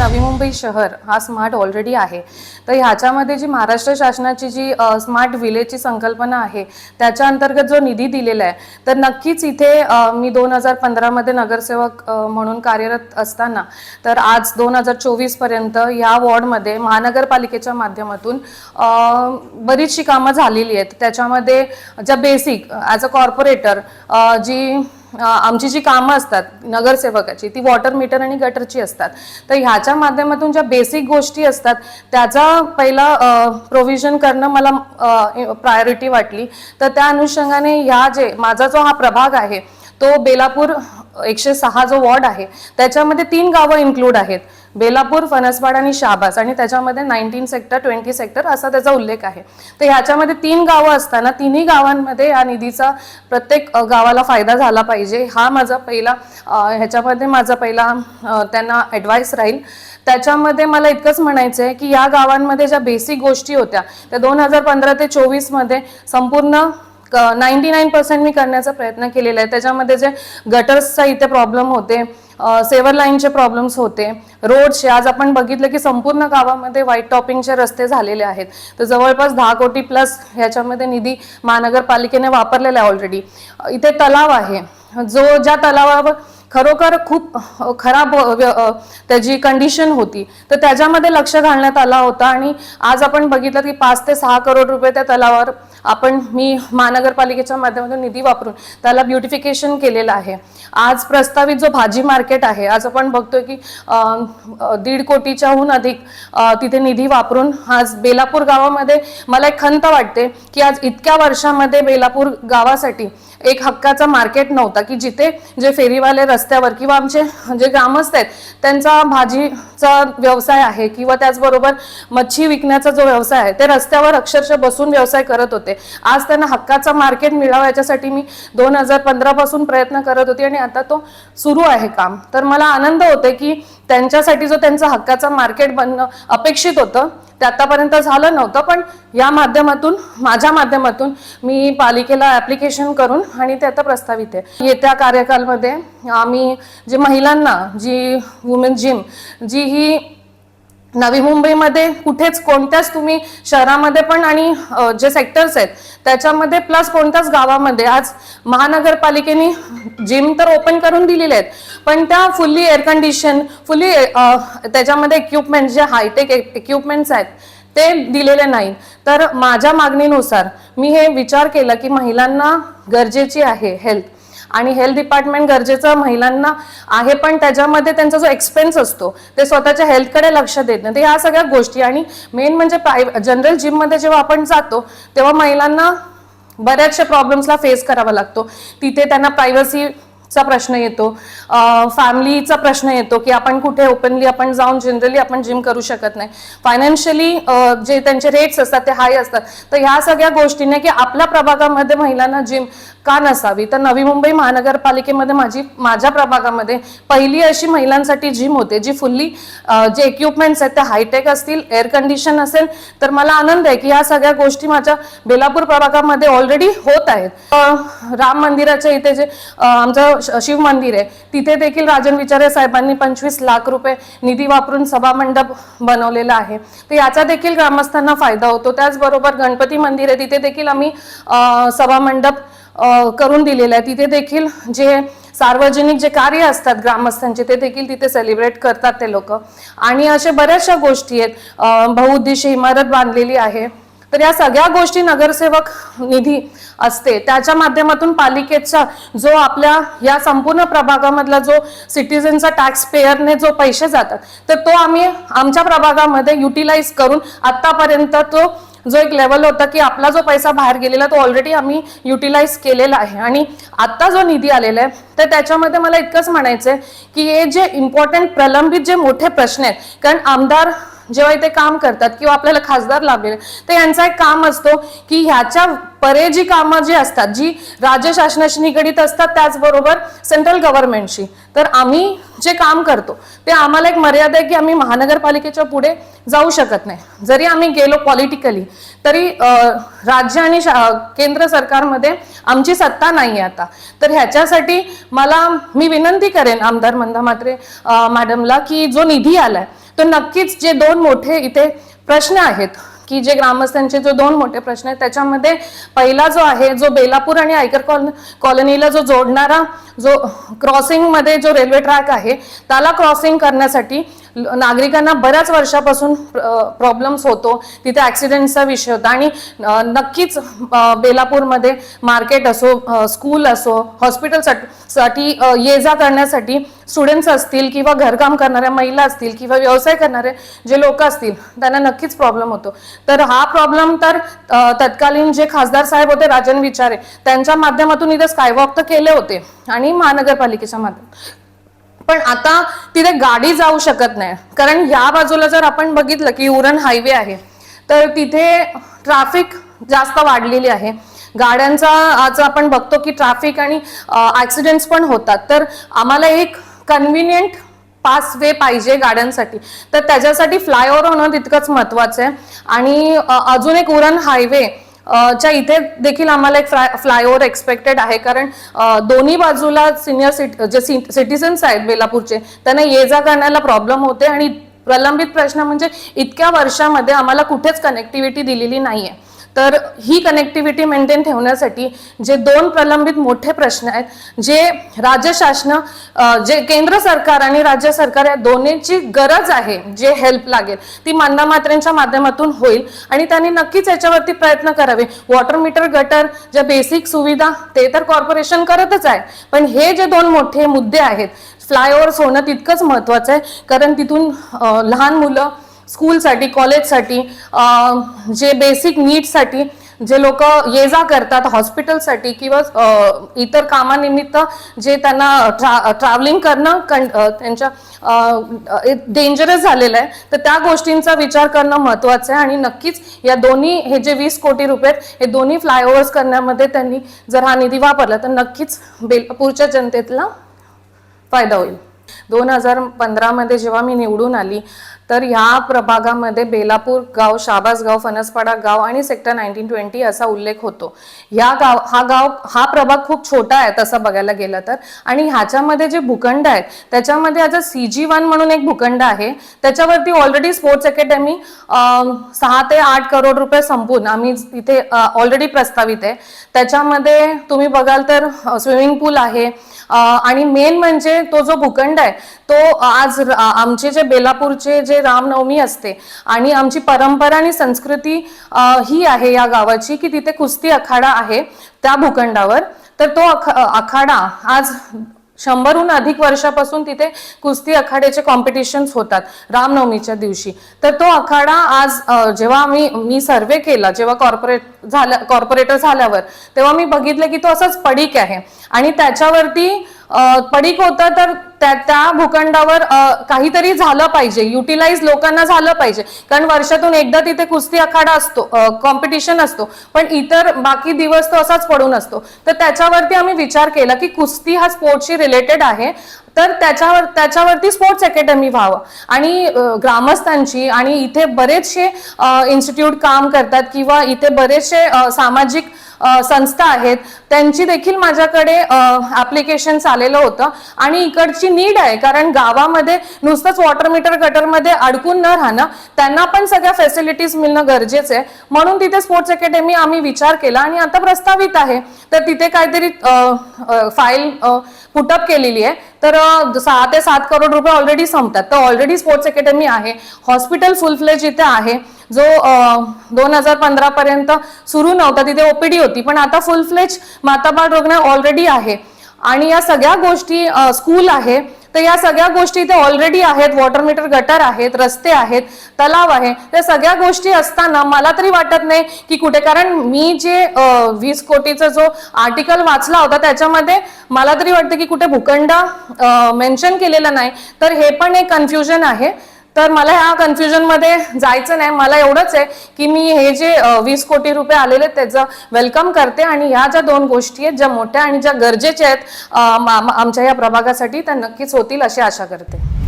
नवी मुंबई शहर हा smart already आहे. तर ह्याच्यामध्ये जी महाराष्ट्र शासनाची जी स्मार्ट विलेजची संकल्पना आहे त्याच्या अंतर्गत जो निधी दिलेला आहे तर नक्कीच इथे मी दोन हजार पंधरामध्ये नगरसेवक म्हणून कार्यरत असताना तर आज दोन हजार चोवीसपर्यंत ह्या वॉर्डमध्ये महानगरपालिकेच्या माध्यमातून बरीचशी कामं झालेली आहेत. त्याच्यामध्ये ज्या बेसिक ॲज अ कॉर्पोरेटर जी आमची जी कामं असतात नगरसेवकाची ती वॉटर मीटर आणि गटरची असतात. तर ह्याच्या माध्यमातून ज्या बेसिक गोष्टी असतात त्याचा पहिला प्रोव्हिजन करणं मला प्रायोरिटी वाटली. तर त्या अनुषंगाने ह्या जे माझा जो हा प्रभाग आहे तो बेलापूर एकशे सहा जो वॉर्ड आहे त्याच्यामध्ये तीन गावं इन्क्लूड आहेत. बेलापूर फणसवाड आणि शाबास. आणि त्याच्यामध्ये नाईन्टीन सेक्टर ट्वेंटी सेक्टर असा त्याचा उल्लेख आहे. तर ह्याच्यामध्ये तीन गावं असताना तिन्ही गावांमध्ये या निधीचा प्रत्येक गावाला फायदा झाला पाहिजे. हा माझा पहिला ह्याच्यामध्ये माझा पहिला त्यांना ॲडवाईस राहील. त्याच्यामध्ये मला इतकंच म्हणायचं आहे की या गावांमध्ये ज्या बेसिक गोष्टी होत्या त्या दोन हजार पंधरा ते चोवीसमध्ये संपूर्ण नाईन्टी नाईन पर्सेंट मी करण्याचा प्रयत्न केलेला आहे. त्याच्यामध्ये जे गटर्सचा इथे प्रॉब्लेम होते सेवर लाईनचे प्रॉब्लेम्स होते. रोडचे आज आपण बघितलं की संपूर्ण गावामध्ये व्हाईट टॉपिंगचे रस्ते झालेले आहेत. तर जवळपास दहा कोटी प्लस ह्याच्यामध्ये निधी महानगरपालिकेने वापरलेला आहे ऑलरेडी इथे तलाव आहे. जो ज्या तलावावर खरोखर खूप खराब त्याची कंडिशन होती. तर त्याच्यामध्ये लक्ष घालण्यात आला होता आणि आज आपण बघितलं की पाच ते सहा करोड रुपये त्या तलावावर आपण मी महानगरपालिकेच्या माध्यमातून निधी वापरून त्याला ब्युटिफिकेशन केलेलं आहे. आज प्रस्तावित जो भाजी मार्केट आहे आज आपण बघतोय की दीड कोटीच्याहून अधिक तिथे निधी वापरून आज बेलापूर गावामध्ये मला एक खंत वाटते की आज इतक्या वर्षामध्ये बेलापूर गावासाठी एक हक्काचा मार्केट नव्हता की जिथे जे फेरीवाले रस्त्यावर किंवा आमचे जे ग्रामस्थ आहेत त्यांचा भाजीचा व्यवसाय आहे किंवा त्याचबरोबर मच्छी विकण्याचा जो व्यवसाय आहे ते रस्त्यावर अक्षरशः बसून व्यवसाय करत होते. आज त्यांना हक्काचा मार्केट मिळावा याच्यासाठी मी दोन हजार पंधरा पासून प्रयत्न करत होती आणि आता तो सुरू आहे काम. तर मला आनंद होते की त्यांच्यासाठी जो त्यांचा हक्काचा मार्केट बनणं अपेक्षित होतं ते आतापर्यंत झालं नव्हतं पण या माध्यमातून माझ्या माध्यमातून मी पालिकेला ऍप्लिकेशन करून आणि ते आता प्रस्तावित आहे. येत्या कार्यकालमध्ये आम्ही जे महिलांना जी वुमेन जिम जी ही नवी मुंबईमध्ये कुठेच कोणत्याच तुम्ही शहरामध्ये पण आणि जे सेक्टर्स आहेत त्याच्यामध्ये प्लस कोणत्याच गावामध्ये. आज महानगरपालिकेने जिम तर ओपन करून दिलेले आहेत पण त्या फुल्ली एअर कंडिशन फुल्ली त्याच्यामध्ये इक्विपमेंट जे हायटेक इक्विपमेंट्स आहेत ते दिलेले नाही. तर माझ्या मागणीनुसार मी हे विचार केला की महिलांना गरजेची आहे हेल्थ आणि हेल्थ डिपार्टमेंट गरजेचं महिलांना आहे पण त्याच्यामध्ये त्यांचा जो एक्सपेन्स असतो ते स्वतःच्या हेल्थकडे लक्ष देत नाही. तर ह्या सगळ्या गोष्टी आणि मेन म्हणजे प्रायव्हे जनरल जिममध्ये जेव्हा आपण जातो तेव्हा महिलांना बऱ्याचशा प्रॉब्लेम्सला फेस करावा लागतो. तिथे त्यांना प्रायव्हसी चा प्रश्न येतो फॅमिलीचा प्रश्न येतो की आपण कुठे ओपनली आपण जाऊन जनरली आपण जिम करू शकत नाही. फायनान्शियली जे त्यांचे रेट्स असतात ते हाय असतात. तर ह्या सगळ्या गोष्टीने की आपल्या प्रभागामध्ये महिलांना जिम का नसावी? तर नवी मुंबई महानगरपालिकेमध्ये माझी माझ्या प्रभागामध्ये पहिली अशी महिलांसाठी जिम होते जी फुल्ली जे इक्विपमेंट्स आहेत ते हायटेक असतील एअर कंडिशन असेल तर मला आनंद आहे की या सगळ्या गोष्टी माझ्या बेलापूर प्रभागामध्ये ऑलरेडी होत आहेत. राम मंदिराच्या इथे जे आमचं शिव मंदिर आहे तिथे देखील राजन विचारे साहेबांनी पंचवीस लाख रुपये निधी वापरून सभामंडप बनवलेला आहे. तर याचा देखील ग्रामस्थांना फायदा होतो. त्याचबरोबर गणपती मंदिर आहे तिथे देखील आम्ही सभामंडप करून दिलेलं आहे. तिथे देखील जे सार्वजनिक जे कार्य असतात ग्रामस्थांचे ते देखील तिथे सेलिब्रेट करतात ते लोक. आणि अशा बऱ्याचशा गोष्टी आहेत. अ, बहुउद्देशीय इमारत बांधलेली आहे. तर या सगळ्या गोष्टी नगरसेवक निधी असते. त्याच्या माध्यमातून पालिकेचा जो आपल्या या संपूर्ण प्रभागामधला जो सिटीजनचा टॅक्स पेअरने जो पैसे जातात तर तो आम्ही आमच्या प्रभागामध्ये युटिलाइज करून आतापर्यंत तो जो एक लेवल होता की आपला जो पैसा बाहेर गेलेला तो ऑलरेडी आम्ही युटिलाइज केलेला आहे. आणि आता जो निधी आलेला आहे तर त्याच्यामध्ये मला इतकंच म्हणायचं आहे की हे जे इम्पॉर्टंट प्रलंबित जे मोठे प्रश्न आहेत कारण आमदार जेव्हा इथे काम करतात किंवा आपल्याला खासदार लाभलेले तर यांचा एक काम असतो की ह्याच्या परे जी कामं जी असतात जी राज्य शासनाशी निगडीत असतात त्याचबरोबर सेंट्रल गव्हर्नमेंटशी तर आम्ही जे काम करतो ते आम्हाला एक मर्यादा आहे की आम्ही महानगरपालिकेच्या पुढे जाऊ शकत नाही. जरी आम्ही गेलो पॉलिटिकली तरी राज्य आणि शा- केंद्र सरकारमध्ये आमची सत्ता नाही आहे आता. तर ह्याच्यासाठी मला मी विनंती करेन आमदार मंदा मात्रे मॅडमला की जो निधी आलाय तर नक्कीच जे दोन मोठे इथे प्रश्न आहेत की जे ग्रामस्थांचे जो दोन मोठे प्रश्न आहेत त्याच्यामध्ये पहिला जो आहे जो बेलापूर आणि आयकर कॉल कॉलनीला जो जोडणारा जो क्रॉसिंगमध्ये जो रेल्वे ट्रॅक आहे त्याला क्रॉसिंग करण्यासाठी नागरिकांना बऱ्याच वर्षापासून प्रॉब्लेम्स होतो. तिथे ॲक्सिडेंटचा विषय होता. आणि नक्कीच बेलापूरमध्ये मार्केट असो स्कूल असो हॉस्पिटलसाठी ये जा करण्यासाठी स्टुडंट्स असतील किंवा घरकाम करणाऱ्या महिला असतील किंवा व्यवसाय करणारे जे लोक असतील त्यांना नक्कीच प्रॉब्लेम होतो. तर हा प्रॉब्लेम तर तत्कालीन जे खासदार साहेब होते राजन विचारे त्यांच्या माध्यमातून इथे स्कायवॉक तर केले होते. आणि महानगरपालिकेच्या माध्यमात पण आता तिथे गाडी जाऊ शकत नाही. कारण या बाजूला जर आपण बघितलं की उरण हायवे आहे तर तिथे ट्रॅफिक जास्त वाढलेली आहे. गाड्यांचा आज आपण बघतो की ट्रॅफिक आणि ऍक्सिडेंट्स पण होतात. तर आम्हाला एक कन्व्हिनियंट पास वे पाहिजे गाड्यांसाठी. तर त्याच्यासाठी फ्लायओव्हर होणं तितकंच महत्वाचं आहे. आणि अजून एक उरण हायवे च्या इथे देखील आम्हाला एक फ्लाय फ्लायओव्हर एक्सपेक्टेड आहे. कारण दोन्ही बाजूला सिनियर सिट जे सिटिझन्स आहेत बेलापूरचे त्यांना ये जा करण्याला प्रॉब्लेम होते. आणि प्रलंबित प्रश्न म्हणजे इतक्या वर्षामध्ये आम्हाला कुठेच कनेक्टिव्हिटी दिलेली नाहीये. तर ही कनेक्टिव्हिटी मेंटेन ठेवण्यासाठी जे दोन प्रलंबित मोठे प्रश्न आहेत जे राज्य शासन जे केंद्र सरकार आणि राज्य सरकार या दोन्हीची गरज आहे जे हेल्प लागेल ती मान्यमात्रेंच्या माध्यमातून होईल आणि त्यांनी नक्कीच याच्यावरती प्रयत्न करावे. वॉटर मीटर गटर ज्या बेसिक सुविधा ते तर कॉर्पोरेशन करतच आहे पण हे जे दोन मोठे मुद्दे आहेत फ्लायओव्हर्स होणं तितकंच महत्वाचं आहे कारण तिथून लहान मुलं स्कूलसाठी कॉलेजसाठी जे बेसिक नीडसाठी जे लोक ये जा करतात हॉस्पिटलसाठी किंवा इतर कामानिमित्त जे त्यांना ट्रा ट्रॅव्हलिंग करणं कं त्यांच्या डेंजरस झालेलं आहे. तर त्या गोष्टींचा विचार करणं महत्त्वाचं आहे. आणि नक्कीच या दोन्ही हे जे वीस कोटी रुपये आहेत, हे दोन्ही फ्लायओव्हर्स करण्यामध्ये त्यांनी जर हा निधी वापरला तर नक्कीच बेलपूरच्या जनतेतला फायदा होईल. दोन हजार पंधरामध्ये जेव्हा मी निवडून आली तर ह्या प्रभागामध्ये बेलापूर गाव शाबास गाव गाव आणि सेक्टर नाईन्टीन ट्वेंटी असा उल्लेख होतो. ह्या गाव हा गाव हा प्रभाग खूप छोटा आहे तसं बघायला गेलं तर. आणि ह्याच्यामध्ये जे भूखंड आहेत त्याच्यामध्ये आता सी जी वन म्हणून एक भूखंड आहे. त्याच्यावरती ऑलरेडी स्पोर्ट्स अकॅडमी सहा ते आठ करोड रुपये संपून आम्ही तिथे ऑलरेडी प्रस्तावित आहे. त्याच्यामध्ये तुम्ही बघाल तर स्विमिंग पूल आहे. आणि मेन म्हणजे तो जो भूखंड आहे तो आज आमचे जे बेलापूरचे जे रामनवमी असते आणि आमची परंपरा आणि संस्कृती ही आहे या गावाची की तिथे कुस्ती अखाडा आहे त्या भूखंडावर. तर तो अख- आखाडा आज शंभरहून अधिक वर्षापासून तिथे कुस्ती अखाड्याचे कॉम्पिटिशन्स होतात रामनवमीच्या दिवशी. तर तो आखाडा आज जेव्हा आम्ही मी सर्वे केला जेव्हा कॉर्पोरेट झालं कॉर्पोरेटर झाल्यावर तेव्हा मी बघितलं की तो असाच पडीक आहे. आणि त्याच्यावरती पडीक होतं तर त्या त्या भूखंडावर काहीतरी झालं पाहिजे. युटिलाइज लोकांना झालं पाहिजे. कारण वर्षातून एकदा तिथे कुस्ती आखाडा असतो कॉम्पिटिशन असतो. पण इतर बाकी दिवस तो असाच पडून असतो. तर त्याच्यावरती आम्ही विचार केला की कुस्ती हा स्पोर्ट्सशी रिलेटेड आहे. तर त्याच्यावर त्याच्यावरती स्पोर्ट्स अकॅडमी व्हावं. आणि ग्रामस्थांची आणि इथे बरेचसे इन्स्टिट्यूट काम करतात किंवा इथे बरेचसे सामाजिक संस्था आहेत त्यांची देखील माझ्याकडे ऍप्लिकेशन आलेलं होतं. आणि इकडची नीड आहे कारण गावामध्ये नुसतंच वॉटर मीटर गटरमध्ये अडकून न राहणं त्यांना पण सगळ्या फॅसिलिटीज मिळणं गरजेचं आहे. म्हणून तिथे स्पोर्ट्स अकॅडमी आम्ही विचार केला आणि आता प्रस्तावित आहे. तर तिथे काहीतरी फाईल पुटअप केलेली आहे. तर सहा ते सात करोड रुपये ऑलरेडी संपतात. तर ऑलरेडी स्पोर्ट्स अकॅडमी आहे हॉस्पिटल फुल फ्लेज इथे आहे जो दोन हजार पंधरा पर्यंत सुरू नव्हता तिथे ओपीडी होती. पण आता फुल फ्लेज माताबाळ रुग्ण ऑलरेडी आहे. आणि या सगळ्या गोष्टी स्कूल आहे. तर या सगळ्या गोष्टी इथे ऑलरेडी आहेत. वॉटर मीटर गटर आहेत रस्ते आहेत तलाव आहे. त्या सगळ्या गोष्टी असताना मला तरी वाटत नाही की कुठे कारण मी जे वीस कोटीचा जो आर्टिकल वाचला होता त्याच्यामध्ये मला तरी वाटतं की कुठे भूखंड मेन्शन केलेलं नाही. तर हे पण एक कन्फ्युजन आहे. तर मला ह्या कन्फ्युजनमध्ये जायचं नाही. मला एवढंच आहे की मी हे जे वीस कोटी रुपये आलेले आहेत, त्याचं वेलकम करते आणि ह्या ज्या दोन गोष्टी आहेत ज्या मोठ्या आणि ज्या गरजेच्या आहेत मा- आमच्या या प्रभागासाठी त्या नक्कीच होतील अशी आशा करते.